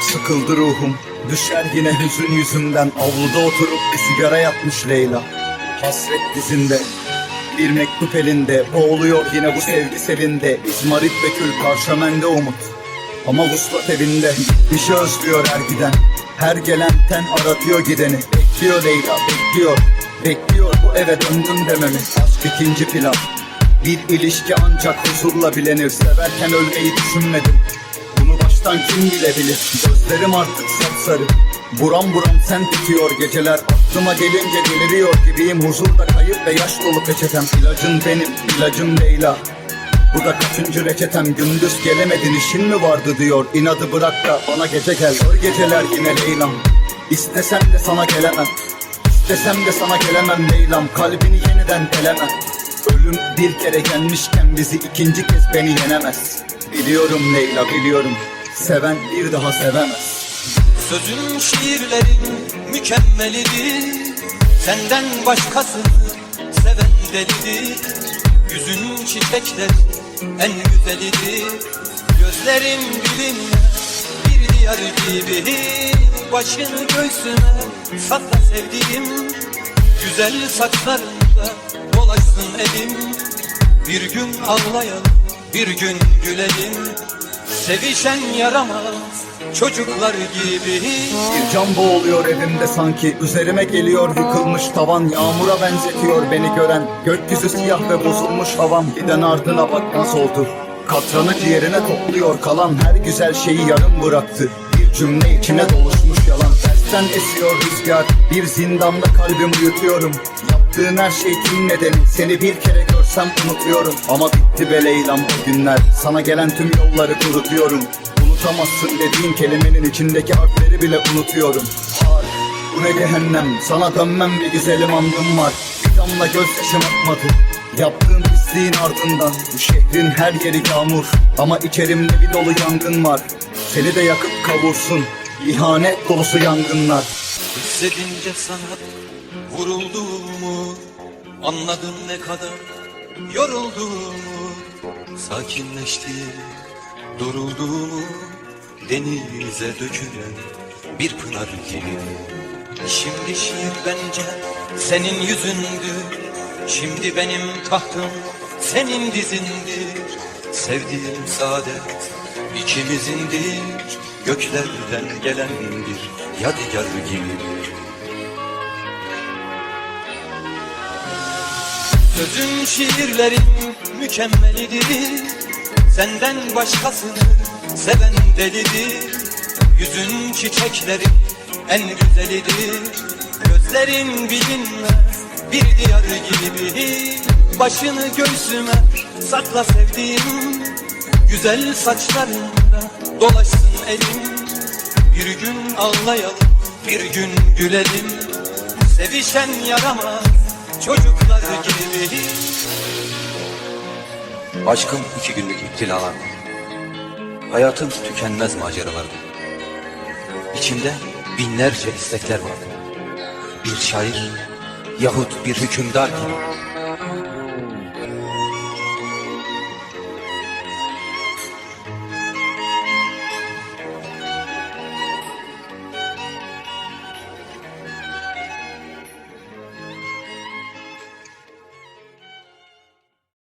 Sıkıldı ruhum Düşer yine hüzün yüzünden. Avluda oturup bir sigara yapmış Leyla. Hasret dizinde Bir mektup elinde. Boğuluyor yine bu sevgi selinde. İzmarit ve kül karşımende umut Ama vuslat evinde Bir şey özlüyor her giden. Her gelen ten aratıyor gideni. Bekliyor Leyla bekliyor. Bekliyor bu eve döndüm dememi. Aşk ikinci plan. Bir ilişki ancak huzurla bilenir. Severken ölmeyi düşünmedim. Bunu baştan kim bilebilir? Gözlerim artık sapsarı. Buram buram sen bitiyor geceler. Aklıma gelince deliriyor gibiyim. Huzurda kayıp ve yaş dolu peçetem. İlacın benim, ilacım Leyla Bu da kaçıncı reçetem? Gündüz gelemedin işin mi vardı diyor. İnadı bırak da bana gece gel. Zor geceler yine Leyla'm. İstesem de sana gelemem. İstesem de sana gelemem Leyla'm. Kalbini yeniden delemem Ölüm bir kere gelmişken bizi ikinci kez beni yenemez. Biliyorum Leyla biliyorum. Seven bir daha sevemez. Sözün şiirlerin mükemmelidir. Senden başkasını seven delidir. Yüzün çiçekler en güzelidir Gözlerin bilinmez bir diyar gibi Başını göğsüme sakla sevdiğim. Güzel saçlarında dolaşsın elim. Bir gün ağlayalım bir gün gülelim. Sevişen yaramaz çocuklar gibi. Bir can boğuluyor evimde sanki. Üzerime geliyor yıkılmış tavan. Yağmura benzetiyor beni gören. Gökyüzü siyah ve bozulmuş havam. Giden ardına bak nasıl oldu. Katranı ciğerine topluyor kalan. Her güzel şeyi yarım bıraktı. Bir cümle içine doluşmuş yalan. Tersten esiyor rüzgar. Bir zindanda kalbimi uyutuyorum. Yaptığın her şey kim nedeni? Seni bir kere görsem unutuyorum Ama bitti be Leyla'm o günler Sana gelen tüm yolları kurutuyorum Unutamazsın dediğin kelimenin içindeki harfleri bile unutuyorum. Har, bu ne cehennem? Sana dönmem bir güzelim andım var. Bir damla gözyaşım akmadı. Yaptığın pisliğin ardından Bu şehrin her yeri yağmur. Ama içerimde bir dolu yangın var. Seni de yakıp kavursun İhanet dolusu yangınlar. Hissedince sana vurulduğumu Anladım ne kadar yorulduğumu Sakinleşti durulduğumu Denize dökülen bir pınar gibi. Şimdi şiir bence senin yüzündür Şimdi benim tahtım senin dizindir. Sevdiğim saadet ikimizindir. Göklerden gelen bir yadigar gibi. Sözün şiirlerin mükemmelidir Senden başkasını seven delidir. Yüzün çiçeklerin en güzelidir. Gözlerin bilinmez bir diyar gibi Başını göğsüme sakla sevdiğim Güzel saçlarında dolaşsın elim. Bir gün ağlayalım bir gün gülelim. Sevişen yaramaz çocuklar gibi Aşkım iki günlük iptilalar Hayatım tükenmez maceralardı İçimde binlerce istekler vardı Bir şair yahut bir hükümdar gibi